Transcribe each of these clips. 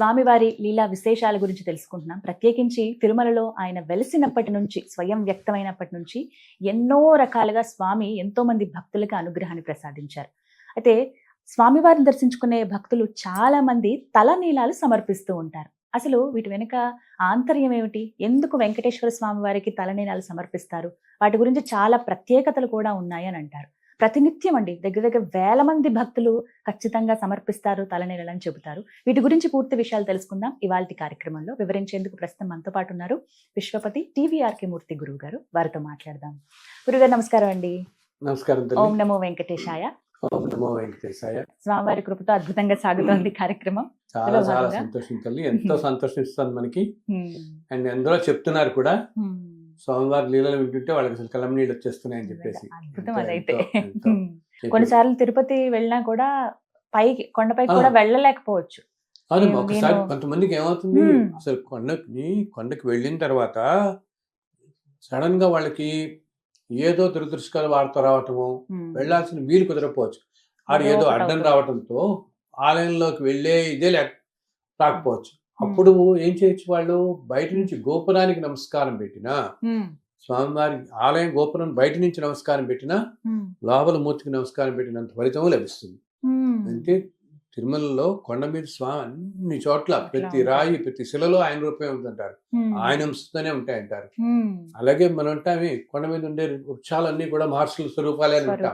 స్వామివారి లీలా విశేషాల గురించి తెలుసుకుంటున్నాం. ప్రత్యేకించి తిరుమలలో ఆయన వెలిసినప్పటి నుంచి స్వయం వ్యక్తమైనప్పటి నుంచి ఎన్నో రకాలుగా స్వామి ఎంతో మంది భక్తులకు అనుగ్రహాన్ని ప్రసాదించారు. అయితే స్వామివారిని దర్శించుకునే భక్తులు చాలా మంది తలనీలాలు సమర్పిస్తూ ఉంటారు. అసలు వీటి వెనుక ఆంతర్యం ఏమిటి? ఎందుకు వెంకటేశ్వర స్వామి వారికి తలనీలాలు సమర్పిస్తారు? వాటి గురించి చాలా ప్రత్యేకతలు కూడా ఉన్నాయని అంటారు. ప్రతినిత్యం అండి. దగ్గర దగ్గర వేల మంది భక్తులు ఖచ్చితంగా సమర్పిస్తారు తలనీలని చెబుతారు. వీటి గురించి పూర్తి విషయాలు తెలుసుకుందాం. ఇవాళ కార్యక్రమంలో వివరించేందుకు ప్రస్తుతం మనతో పాటు ఉన్నారు విశ్వపతి టీవీఆర్కే మూర్తి గురువు గారు వారితో మాట్లాడదాం. గురుగారు నమస్కారం అండి. నమస్కారం ఓం నమో వెంకటేశాయ. ఓం నమో వెంకటేశాయ. స్వామివారి కృపతో అద్భుతంగా సాగుతోంది కార్యక్రమం. చాలా చాలా? సంతోషం తల్లి. ఎంతో సంతోషిస్తాను మనకి. అండ్ అందులో చెప్తున్నారు కూడా. స్వామివారి లీలలు వింటుంటే వాళ్ళకి అసలు కలం నీళ్ళు వచ్చేస్తున్నాయని చెప్పేసి అద్భుతం అదైతే. కొన్నిసార్లు తిరుపతి వెళ్ళినా కూడా పైకి కొండపైకి కూడా. వెళ్ళలేకపోవచ్చు అవును నేను- ఒకసారి కొంతమందికి ఏమవుతుంది. అసలు కొండకి కొండకి వెళ్ళిన తర్వాత సడన్గా వాళ్ళకి ఏదో దురదృష్టకాల వార్త రావటము. వెళ్ళాల్సిన వీలు కుదరకపోవచ్చు ఆడు ఏదో అడ్డం. రావటంతో ఆలయంలోకి వెళ్ళే ఇదే లేక రాకపోవచ్చు అప్పుడు ఏం చేయొచ్చు వాళ్ళు బయట నుంచి గోపురానికి నమస్కారం పెట్టినా. స్వామివారి ఆలయం గోపురం బయట నుంచి నమస్కారం పెట్టినా. లోపల మూర్తికి నమస్కారం పెట్టినంత ఫలితం లభిస్తుంది. అంటే తిరుమలలో కొండ మీద స్వామి అన్ని చోట్ల ప్రతి. రాయి ప్రతి శిలలో ఆయన రూపమే ఉంటుంటారు హ్మ్. ఆయన అంశతోనే ఉంటాయంటారు. అలాగే మనం ఉంటామే కొండ మీద ఉండే వృక్షాలన్నీ కూడా మహర్షుల స్వరూపాలే అని ఉంటాం.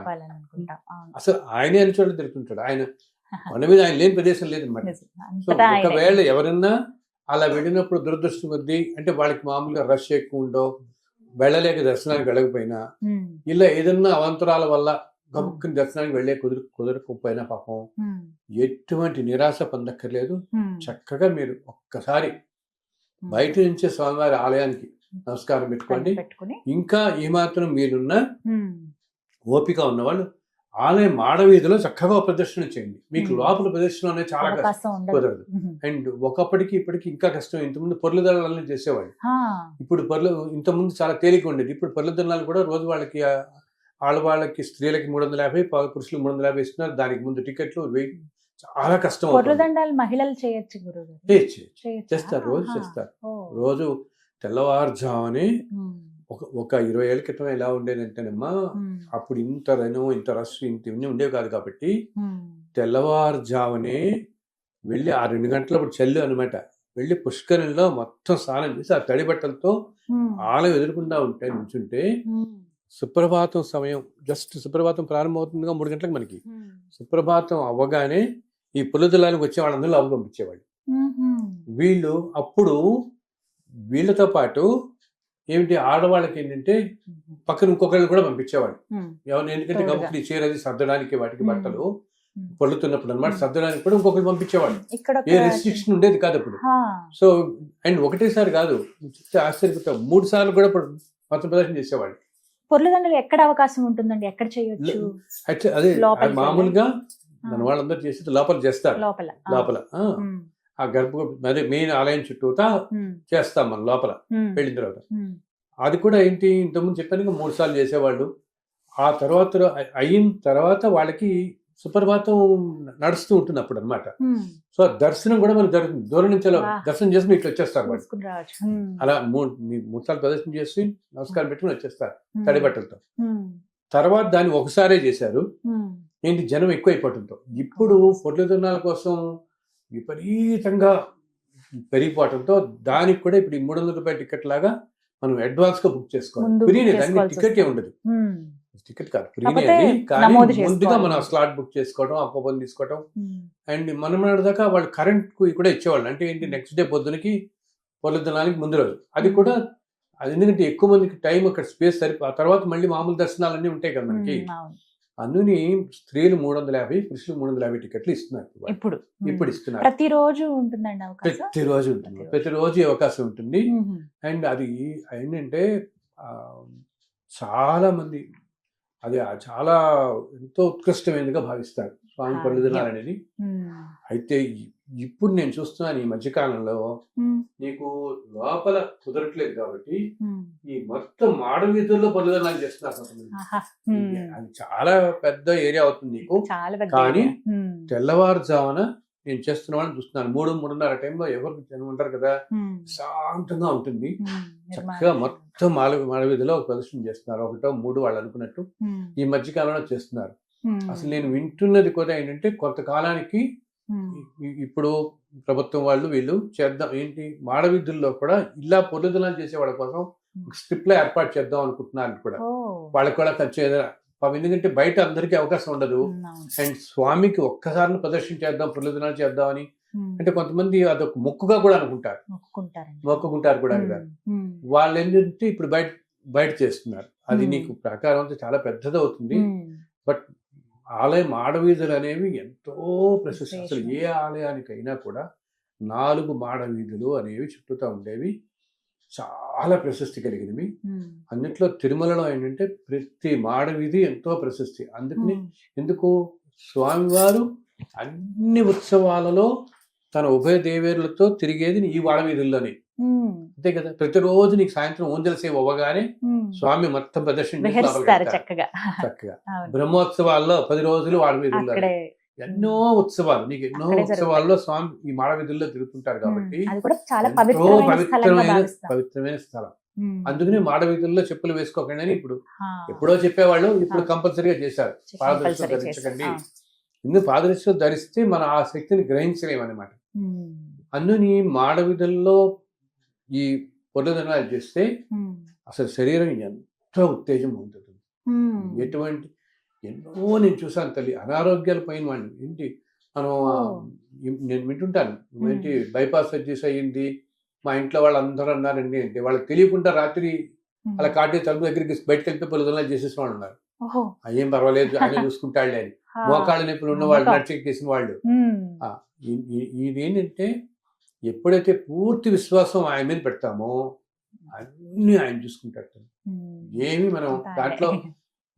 అసలు ఆయనే అని చోట తిరుగుతుంటాడు ఆయన కొండ మీద ఆయన లేని ప్రదేశం లేదన్నమాట. సో. ఒకవేళ ఎవరన్నా అలా వెళ్ళినప్పుడు దురదృష్టం కొద్దీ అంటే వాళ్ళకి మామూలుగా రష్ ఎక్కువ ఉండో వెళ్ళలేక దర్శనానికి వెళ్ళకపోయినా. ఇలా ఏదన్నా అవంతరాల వల్ల గబుక్కుని దర్శనానికి వెళ్ళే కుదురు కుదరకపోయినా పాపం. ఎటువంటి నిరాశ పొందక్కర్లేదు. చక్కగా మీరు ఒక్కసారి. బయట నుంచే స్వామివారి ఆలయానికి నమస్కారం పెట్టుకోండి ఇంకా ఏమాత్రం మీరున్న. ఓపిక ఉన్నవాళ్ళు ఆలయం మాడవీధిలో చక్కగా ప్రదర్శన చేయండి మీకు. లోపల ప్రదర్శన అనేది చాలా కుదరదు. అండ్ ఒకప్పటికి ఇప్పటికి ఇంకా కష్టం ఇంతకుముందు పొర్లు దళాలని చేసేవాళ్ళు. ఇప్పుడు పర్లు ఇంతకుముందు చాలా తేలిక ఉండేది ఇప్పుడు పర్లు దళాలు కూడా రోజు వాళ్ళకి ఆడవాళ్ళకి స్త్రీలకి మూడు వందల యాభై ప- పురుషులకు మూడు వందల యాభై ఇస్తున్నారు దానికి ముందు టికెట్లు చాలా కష్టం మహిళలు చేయొచ్చు? చేస్తారు రోజు. చేస్తారు. రోజు తెల్లవారుజామునే. ఒక ఒక ఇరవై ఏళ్ళ క్రితం ఎలా ఉండేదంటేనమ్మా. అప్పుడు ఇంత రెను ఇంత రష్ ఇంత ఇవన్నీ ఉండేవి కాదు కాబట్టి. తెల్లవారుజామునే వెళ్ళి ఆ రెండు గంటలప్పుడు చల్లు అనమాట వెళ్ళి పుష్కరంలో మొత్తం స్నానం చేసి ఆ తడి బట్టలతో. ఆలయం ఎదురుకుండా ఉంటే నుంచుంటే. సుప్రభాతం సమయం జస్ట్ సుప్రభాతం ప్రారంభమవుతుందిగా మూడు గంటలకు మనకి. సుప్రభాతం అవ్వగానే ఈ పుల్లదలానికి వచ్చే వాళ్ళందరూ లోపల పంపించేవాళ్ళు. వీళ్ళు అప్పుడు వీళ్ళతో పాటు ఏమిటి ఆడవాళ్ళకి ఏంటంటే పక్కన ఇంకొకళ్ళు కూడా పంపించేవాళ్ళు హ్మ్. ఎవరిని ఎందుకంటే తోడుగా. గబుక్కి చీర అది సర్దడానికి వాటికి. బట్టలు. పొల్లుతున్నప్పుడు అనమాట. సర్దడానికి కూడా ఇంకొకరు పంపించేవాళ్ళు ఏ రెస్ట్రిక్షన్ ఉండేది కాదు అప్పుడు. సో అండ్ ఒకటేసారి కాదు ఆశ్చర్యపోతాం మూడు సార్లు కూడా మత ప్రదర్శన చేసేవాళ్ళు పొర్లు దండలు ఎక్కడ అవకాశం ఉంటుందండి ఎక్కడ చేయొచ్చు అదే మామూలుగా. మన వాళ్ళందరూ చేసి లోపల చేస్తారు లోపల. లోపల ఆ, గర్భ అదే మెయిన్ ఆలయం చుట్టూతా. చేస్తాం మనం లోపల. వెళ్ళిన తర్వాత. అది కూడా ఏంటి ఇంతకుముందు చెప్పాను మూడు సార్లు చేసేవాళ్ళు ఆ తర్వాత అయిన తర్వాత వాళ్ళకి సుప్రభాతం నడుస్తూ ఉంటుంది అప్పుడు అనమాట. సో దర్శనం కూడా మనకు జరుగుతుంది దూరం నుంచి. దర్శనం చేసి ఇట్లా వచ్చేస్తారు వాళ్ళు. అలా మూడు సార్లు ప్రదర్శన చేసి నమస్కారం పెట్టుకుని వచ్చేస్తారు. తడి బట్టలతో. తర్వాత దాన్ని ఒకసారే చేశారు. ఏంటి జనం ఎక్కువైపోవటంతో ఇప్పుడు పొట్ల దున్నాల కోసం విపరీతంగా పెరిగిపోవటంతో దానికి కూడా ఇప్పుడు ఈ మూడు వందల రూపాయల టికెట్ లాగా మనం అడ్వాన్స్గా బుక్ చేసుకోవాలి ఫ్రీనే దానికి టికెట్. ఉండదు. టికెట్ కాదు ఫ్రీనే అది కానీ ముందుగా. మనం స్లాట్ బుక్ చేసుకోవడం ఆ కూపన్ తీసుకోవడం. అండ్ మనం దాకా వాళ్ళు కరెంట్కు కూడా ఇచ్చేవాళ్ళు అంటే ఏంటి. నెక్స్ట్ డే పొద్దునకి పొల దినానికి ముందు రోజు అది కూడా అది ఎందుకంటే ఎక్కువ మందికి టైం అక్కడ స్పేస్ సరిపో ఆ తర్వాత మళ్ళీ మామూలు దర్శనాలన్నీ ఉంటాయి కదా మనకి. అందుని స్త్రీలు మూడు వందల యాభై పురుషులు మూడు వందల యాభై టికెట్లు ఇస్తున్నారు ఇప్పుడు. ఇప్పుడు ఇస్తున్నారు. ప్రతిరోజు ఉంటుందండి ప్రతిరోజు ఉంటుంది. ప్రతిరోజు. అవకాశం ఉంటుంది. అండ్ అది ఏంటంటే చాలా మంది అది చాలా ఎంతో ఉత్కృష్టమైనదిగా భావిస్తారు. స్వామి అనేది హ్మ్. అయితే ఇప్పుడు నేను చూస్తున్నాను ఈ మధ్యకాలంలో. నీకు లోపల కుదరట్లేదు కాబట్టి. ఈ మొత్తం మాడ వీధుల్లో పళ్ళు దినాలు చేస్తున్నారు. అది చాలా పెద్ద ఏరియా అవుతుంది నీకు. కానీ. తెల్లవారుజామున నేను చేస్తున్న వాళ్ళని చూస్తున్నాను. మూడు మూడున్నర టైంలో ఎవరు జనం ఉంటారు కదా శాంతంగా ఉంటుంది. చక్కగా. మొత్తం మాల మాడవీధిలో ఒక ప్రదర్శన చేస్తున్నారు. ఒకటో మూడు వాళ్ళు అనుకున్నట్టు ఈ మధ్య కాలంలో చేస్తున్నారు అసలు నేను వింటున్నది కూడా ఏంటంటే కొంతకాలానికి ఇప్పుడు ప్రభుత్వం వాళ్ళు వీళ్ళు చేద్దాం ఏంటి మాడవీధుల్లో కూడా ఇలా పొరుదనాలు చేసే వాళ్ళ కోసం స్ట్రిప్లో ఏర్పాటు చేద్దాం అనుకుంటున్నారు కూడా. వాళ్ళకి కూడా ఖర్చు ఎందుకంటే బయట అందరికీ అవకాశం ఉండదు. అండ్ స్వామికి ఒక్కసారి ప్రదర్శన చేద్దాం పొరుదనాలు చేద్దామని. ఉమ్, అంటే కొంతమంది అదొక మొక్కుగా కూడా అనుకుంటారు. మొక్కుకుంటారు కూడా వాళ్ళు ఏంటంటే ఇప్పుడు బయట బయట చేస్తున్నారు. అది. నీకు ప్రకారం చాలా పెద్దది అవుతుంది బట్ ఆలయం ఆడవీధులు అనేవి ఎంతో ప్రశస్తి అసలు. ఏ ఆలయానికైనా కూడా నాలుగు మాడవీధులు అనేవి చుట్టూతా ఉండేవి. చాలా ప్రశస్తి కలిగినవి. అన్నిట్లో తిరుమలలో ఏంటంటే ప్రతి మాడవీధి ఎంతో ప్రశస్తి అందుకని ఎందుకు? స్వామివారు అన్ని ఉత్సవాలలో తన ఉభయ దేవేరులతో తిరిగేది ఈ వాడవీధుల్లోనే అంతే కదా. ప్రతిరోజు నీకు సాయంత్రం ఊంజల సేవ అవ్వగానే. స్వామి మొత్తం ప్రదర్శన. చక్కగా. చక్కగా. బ్రహ్మోత్సవాల్లో పది రోజులు వాడవీధుల్లో అక్కడే. ఎన్నో ఉత్సవాలు నీకు ఎన్నో. ఉత్సవాల్లో స్వామి ఈ మాడవీధుల్లో తిరుగుతుంటారు కాబట్టి పవిత్రమైన పవిత్రమైన స్థలం. అందుకని మాడవీధుల్లో చెప్పులు వేసుకోకండి అని ఇప్పుడు ఎప్పుడో చెప్పేవాళ్ళు ఇప్పుడు. కంపల్సరీగా చేశారు. చేసి- ధరించకండి. ఎందుకు పాదరక్షలు ధరిస్తే మన ఆ శక్తిని గ్రహించలేమన్నమాట. అందుని మాడవీధుల్లో ఈ పొరదనాలు చేస్తే అసలు శరీరం ఎంతో ఉత్తేజం ఉంటుంది ఎటువంటి ఎన్నో నేను చూసాను తల్లి అనారోగ్యాల పైన వాడిని. ఏంటి? మనం నేను వింటుంటాను. ఏంటి? బైపాస్ సర్జరీస్ అయ్యింది మా ఇంట్లో వాళ్ళు అందరూ అన్నారండి. అంటే వాళ్ళకి తెలియకుండా రాత్రి. అలా కాటి తలుపు దగ్గరికి బయటకు వెళ్ళి పొలదనాలు చేసేసిన వాళ్ళు ఉన్నారు. ఓహో. "ఆ, ఏం పర్వాలేదు ఆయన చూసుకుంటాడులే అని. మోకాళ్ళ నొప్పులు ఉన్న వాళ్ళు. నడిచెక్కేసిన వాళ్ళు. ఇది ఏంటంటే ఎప్పుడైతే పూర్తి విశ్వాసం ఆయన మీద పెడతామో అన్ని ఆయన చూసుకుంటాడు ఏమి మనం దాంట్లో.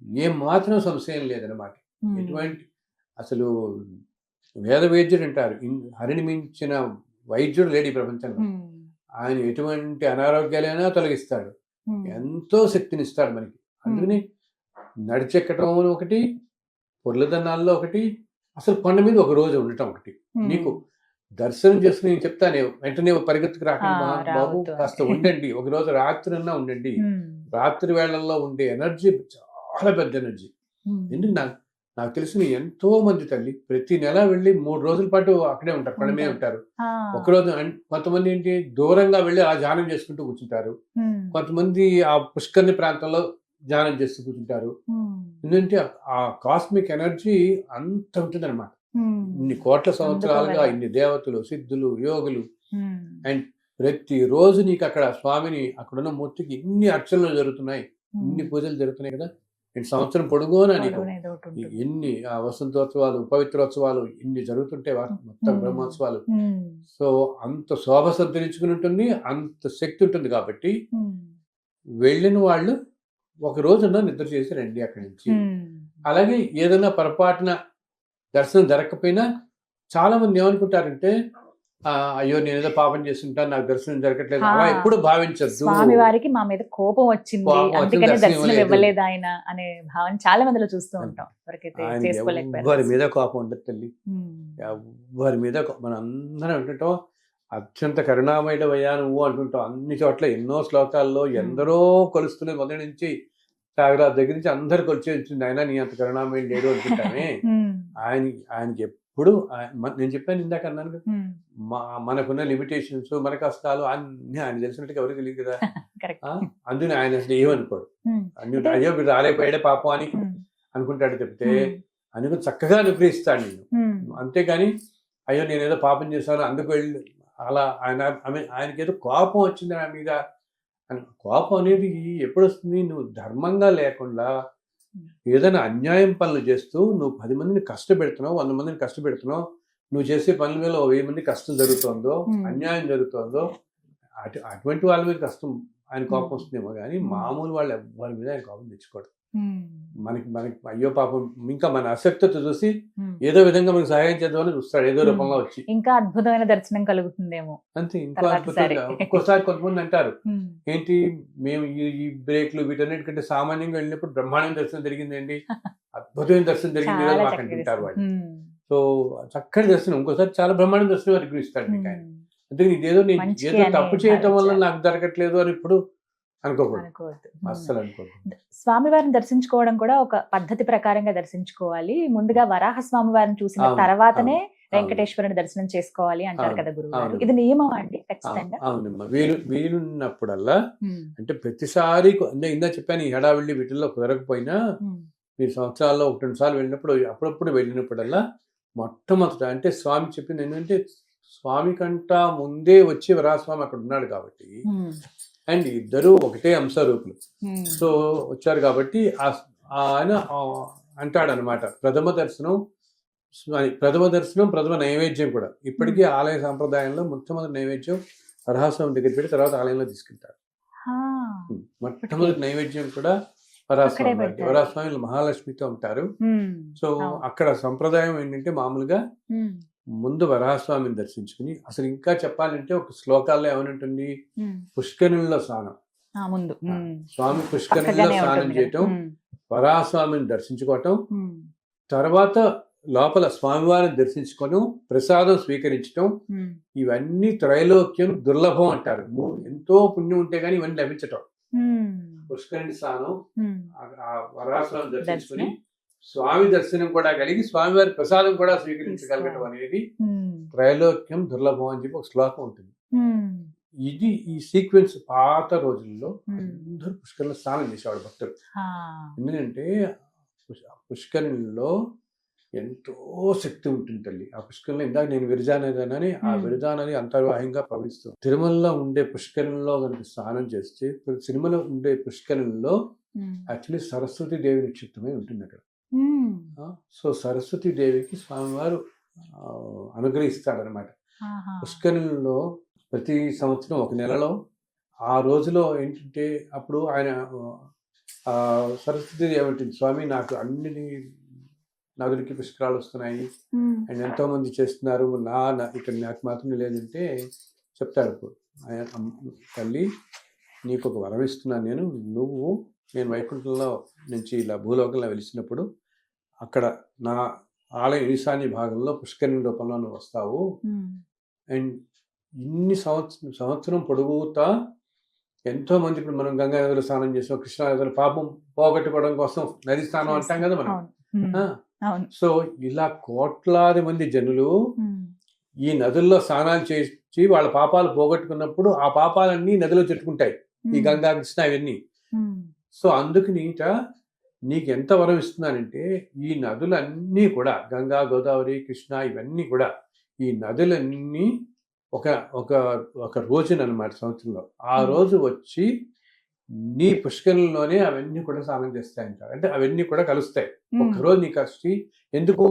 ఏం మాత్రం సంశయం లేదనమాట ఎటువంటి అసలు వేద వైద్యుడు అంటారు హరిని మించిన వైద్యుడు లేడు ఈ ప్రపంచంలో. ఆయన ఎటువంటి అనారోగ్యాలైనా తొలగిస్తాడు. ఎంతో శక్తిని ఇస్తాడు మనకి అందుకని నడిచెక్కటం ఒకటి పొర్లదన్నాల్లో ఒకటి అసలు కొండ మీద ఒక రోజు ఉండటం ఒకటి. నీకు దర్శనం చేసుకుని నేను చెప్తానే వెంటనే పరిగెత్తుకు రాకండి బాబు కాస్త. ఉండండి ఒక రోజు రాత్రి అన్నా ఉండండి రాత్రి వేళల్లో ఉండే ఎనర్జీ చాలా పెద్ద ఎనర్జీ. ఎందుకు నాకు నాకు తెలిసిన ఎంతో మంది తల్లి ప్రతి నెల వెళ్ళి మూడు రోజుల పాటు అక్కడే ఉంటారు కొండ మీద ఉంటారు. ఒకరోజు కొంతమంది ఏంటి దూరంగా వెళ్ళి ఆ ధ్యానం చేసుకుంటూ కూర్చుంటారు. కొంతమంది ఆ పుష్కర్ని ప్రాంతంలో ధ్యానం చేస్తూ కూర్చుంటారు. ఎందుకంటే ఆ- కాస్మిక్ ఎనర్జీ అంత ఉంటుంది అనమాట ఉమ్, ఇన్ని కోట్ల సంవత్సరాలుగా. ఇన్ని దేవతలు సిద్ధులు యోగులు అండ్ ప్రతి రోజు నీకు అక్కడ స్వామిని అక్కడున్న మూర్తికి ఇన్ని అర్చనలు జరుగుతున్నాయి. ఇన్ని పూజలు జరుగుతున్నాయి కదా? అండ్ సంవత్సరం పొడుగునా నీకు. ఎన్ని ఆ వసంతోత్సవాలు పవిత్రోత్సవాలు ఇన్ని జరుగుతుంటే మొత్తం. బ్రహ్మోత్సవాలు. సో అంత శోభ సంతరించుకుని ఉంటుంది అంత శక్తి ఉంటుంది కాబట్టి వెళ్ళిన వాళ్ళు ఒక రోజున నిద్ర చేసి రండి అక్కడి నుంచి. అలాగే ఏదైనా పొరపాటున దర్శనం జరగకపోయినా చాలా మంది ఏమనుకుంటారంటే ఆ, అయ్యో నేను ఏదో పాపం చేస్తుంటాను నాకు దర్శనం జరగట్లేదు. అలా. ఎప్పుడు భావించద్దు. స్వామి వారికి మా మీద కోపం వచ్చింది. అందుకని దర్శనం ఇవ్వలేదు. ఆయన అనే భావన చాలా మందిలో చూస్తూ ఉంటాం. ఎవరి చేసుకోలేకపోయారు మీద కోపం ఉండదు తల్లి. ఎవరి మీద మనం అందరం అంటుంటాం అత్యంత కరుణామయుడ వయ్యా నువ్వు అంటుంటాం. అన్ని చోట్ల ఎన్నో శ్లోకాల్లో ఎందరో కొలుస్తున్న మొదటి నుంచి త్యాగరాజు దగ్గర నుంచి అందరు కొలిచి వచ్చింది ఆయన నీ అంత కరుణామయుడు లేడు అనుకుంటామే ఉమ్, ఆయన ఆయనకి ఎప్పుడు నేను చెప్పాను ఇందాక అన్నాను మనకున్న లిమిటేషన్స్ మన కష్టాలు అన్ని ఆయన తెలిసినట్టుగా ఎవరికి తెలియదు కదా? అందుకని ఆయన అసలు ఏమనుకోడు. అన్ని అయ్యో వీడు రాలేకపోయాడే పాపం అని అనుకుంటాడు చెప్తే అనుకుని చక్కగా అనుగ్రహిస్తాడు నేను అంతేగాని అయ్యో నేను ఏదో పాపం చేశాను అందుకు వెళ్ళి అలా ఆయన ఆయనకి ఏదో కోపం వచ్చింది నా మీద. కోపం అనేది ఎప్పుడు వస్తుంది నువ్వు ధర్మంగా లేకుండా ఏదైనా అన్యాయం పనులు చేస్తూ నువ్వు పది మందిని కష్టపెడుతున్నావు వంద మందిని కష్టపెడుతున్నావు నువ్వు చేసే పనుల మీద వెయ్యి మంది కష్టం జరుగుతుందో. అన్యాయం జరుగుతుందో అటు అటువంటి వాళ్ళ మీద కష్టం ఆయన కోపం. వస్తుందేమో కానీ. మామూలు వాళ్ళు ఎవరి మీద ఆయన కోపం తెచ్చుకోడు మనకి మనకి అయ్యో పాపం ఇంకా మన అసక్తత చూసి. ఏదో విధంగా మనకు సహాయం చేద్దామని చూస్తాడు. ఏదో. రూపంలో వచ్చి. ఇంకా అద్భుతమైన దర్శనం కలుగుతుందేమో. అంతే ఇంకో అద్భుతంగా సరే. ఒక్కోసారి కొంతమంది అంటారు ఏంటి మేము ఈ బ్రేక్లు వీటన్నిటికంటే సామాన్యంగా వెళ్ళినప్పుడు బ్రహ్మాండం దర్శనం జరిగిందండి. అద్భుతమైన దర్శనం జరిగింది మాకు అంటుంటారు వాళ్ళు. సో చక్కటి దర్శనం. ఇంకోసారి చాలా బ్రహ్మాండ దర్శనం వారికి ఇస్తాడు మీకు ఆయన. అందుకని ఇదేదో నేను ఏదో తప్పు చేయటం వల్ల. నాకు జరగట్లేదు అని ఇప్పుడు స్వామివారిని దర్శించుకోవడం కూడా ఒక పద్ధతి ప్రకారంగా దర్శించుకోవాలి. ముందుగా వరాహ స్వామివారిని చూసిన అవును, తర్వాతనే. వెంకటేశ్వరుని దర్శనం చేసుకోవాలి అంటారు కదా గురువు. ఇది నియమం అండి? ఆ, ఖచ్చితంగా అవునమ్మా. వీలు వీలున్నప్పుడల్లా అంటే ప్రతిసారి ఇందా చెప్పాను ఈ హడావిడి వీటిల్లో కుదరకపోయినా మీరు సంవత్సరాల్లో ఒకటి రెండు సార్లు వెళ్ళినప్పుడు అప్పుడప్పుడు వెళ్ళినప్పుడల్లా మొట్టమొదట అంటే స్వామి చెప్పింది ఏంటంటే స్వామి కంట ముందే వచ్చి వరాస్వామి అక్కడ ఉన్నాడు కాబట్టి అండ్ ఇద్దరు ఒకటే అంశరూపులు. ఉమ్, సో వచ్చారు కాబట్టి ఆయన అంటాడు అనమాట ప్రథమ దర్శనం ప్రథమ దర్శనం ప్రథమ నైవేద్యం కూడా. ఇప్పటికీ ఆలయ సాంప్రదాయంలో మొట్టమొదటి నైవేద్యం వరహాస్వామి దగ్గర పెట్టి తర్వాత ఆలయంలో తీసుకెళ్తారు మొట్టమొదటి నైవేద్యం కూడా వరాస్వామి. పెడతారు. వరాస్వామి మహాలక్ష్మితో ఉంటారు. Um, so. అక్కడ సంప్రదాయం ఏంటంటే మామూలుగా ముందు వరాహస్వామిని దర్శించుకుని అసలు ఇంకా చెప్పాలంటే ఒక శ్లోకాల్లో ఏమనుంటుంది? పుష్కరిణిలో స్నానం. ముందు. స్వామి పుష్కరిణిలో స్నానం చేయటం వరాహస్వామిని దర్శించుకోవటం తర్వాత లోపల స్వామివారిని దర్శించుకోవడం ప్రసాదం స్వీకరించడం ఉమ్, ఇవన్నీ త్రైలోక్యం దుర్లభం అంటారు. ఎంతో పుణ్యం ఉంటే గానీ ఇవన్నీ లభించటం. ఉమ్, పుష్కరిణి స్నానం ఆ- వరాహస్వామిని దర్శించుకుని. స్వామి దర్శనం కూడా కలిగి స్వామివారి ప్రసాదం కూడా స్వీకరించగలగటం అనేది త్రైలోక్యం దుర్లభం అని చెప్పి ఒక శ్లోకం ఉంటుంది. ఇది ఈ సీక్వెన్స్ పాత రోజుల్లో. అందరూ పుష్కరంలో స్నానం చేసేవాడు భక్తులు. ఎందుకంటే పుష్- పుష్కరిణిలో ఎంతో శక్తి ఉంటుంది తల్లి. ఆ పుష్కరంలో ఇందాక నేను విరజానదని ఆ. విరజానది అంతర్వాహంగా ప్రవహిస్తుంది. తిరుమలలో ఉండే పుష్కరంలో కనుక స్నానం చేస్తే తిరుమల ఉండే పుష్కరంలో యాక్చువల్లీ సరస్వతి దేవి నిక్షిప్తమై ఉంటుంది అక్కడ సో సరస్వతి దేవికి స్వామివారు అనుగ్రహిస్తాడనమాట ఆహా, పుష్కరిణిలో ప్రతి సంవత్సరం ఒక నెలలో ఆ రోజులో ఏంటంటే అప్పుడు ఆయన సరస్వతి దేవి ఏమంటుంది స్వామి నాకు అన్ని నదులకి పుష్కరాలు వస్తున్నాయి. అండ్ ఎంతో మంది చేస్తున్నారు. నా ఇక్కడ నాకు మాత్రం లేదంటే చెప్తాడు ఆయన తల్లి నీకు ఒక వరం ఇస్తున్నాను నేను. నువ్వు నేను వైకుంఠంలో నుంచి ఇలా భూలోకంలో వెలిసినప్పుడు అక్కడ నా ఆలయ ఈశాన్య భాగంలో పుష్కరిణి రూపంలో నువ్వు వస్తావు. అండ్ ఇన్ని సంవత్సరం సంవత్సరం పొడుగుతా ఎంతో మంది ఇప్పుడు మనం గంగా నదిలో స్నానం చేసాం కృష్ణా నదిలో పాపం పోగొట్టుకోవడం కోసం నది స్నానం అంటాం కదా మనం. సో ఇలా కోట్లాది మంది జనులు ఈ నదుల్లో స్నానాలు చేసి వాళ్ళ పాపాలు పోగొట్టుకున్నప్పుడు ఆ పాపాలన్నీ నదిలో చుట్టుకుంటాయి. ఈ గంగా కృష్ణ ఇవన్నీ. సో అందుకు నీట నీకు ఎంత వరం ఇస్తున్నానంటే ఈ నదులన్నీ కూడా గంగా గోదావరి కృష్ణ ఇవన్నీ కూడా ఈ నదులన్నీ ఒక ఒక ఒక రోజున అనమాట సంవత్సరంలో ఆ. రోజు వచ్చి నీ పుష్కరంలోనే అవన్నీ కూడా స్నానం చేస్తాయంటారు అంటే అవన్నీ కూడా కలుస్తాయి. ఉమ్, ఒక రోజు నీకు వచ్చి ఎందుకు.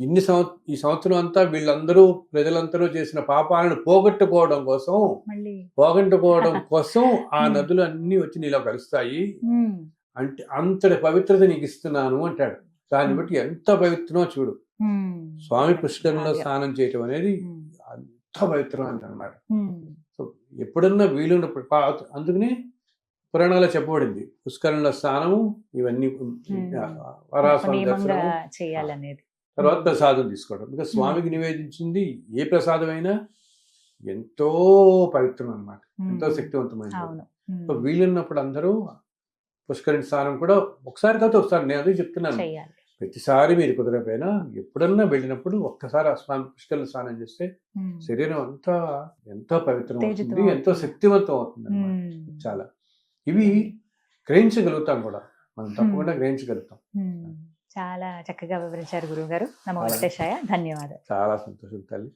ఇన్ని సంవత్సరం ఈ సంవత్సరం అంతా వీళ్ళందరూ ప్రజలందరూ చేసిన పాపాలను పోగొట్టుకోవడం కోసం పోగొట్టుకోవడం కోసం ఆ. నదులు అన్నీ వచ్చి నీలో కలుస్తాయి. అంటే అంతటి పవిత్రత నీకు ఇస్తున్నాను అంటాడు. దాన్ని. బట్టి ఎంత పవిత్రమో చూడు. స్వామి పుష్కరంలో. స్నానం చేయటం అనేది అంత పవిత్రం అనమాట ఉమ్, సో ఎప్పుడన్నా వీలున్నప్పుడు పా- అందుకనే పురాణాల్లో చెప్పబడింది. పుష్కరంలో స్నానము ఇవన్నీ చేయాలనేది. తర్వాత ప్రసాదం తీసుకోవడం. ఇంకా స్వామికి నివేదించింది ఏ ప్రసాదమైనా ఎంతో పవిత్రం అన్నమాట ఎంతో సో వీలున్నప్పుడు అందరూ పుష్కరిణి స్నానం కూడా ఒకసారి కాదు ఒకసారి. నేను అదే చెప్తున్నాను. ప్రతిసారి మీరు కుదరకపోయినా ఎప్పుడన్నా వెళ్ళినప్పుడు ఒక్కసారి ఆ స్నానం పుష్కరిణి స్నానం చేస్తే శరీరం అంతా ఎంతో పవిత్రం అవుతుంది ఎంతో. శక్తివంతం అవుతుంది చాలా. ఇవి గ్రహించగలుగుతాం కూడా. మనం తప్పకుండా గ్రహించగలుగుతాం. చాలా చక్కగా వివరించారు గురువు గారు నమో చాలా. వెంకటేశాయ ధన్యవాదాలు. చాలా సంతోషం తల్లి.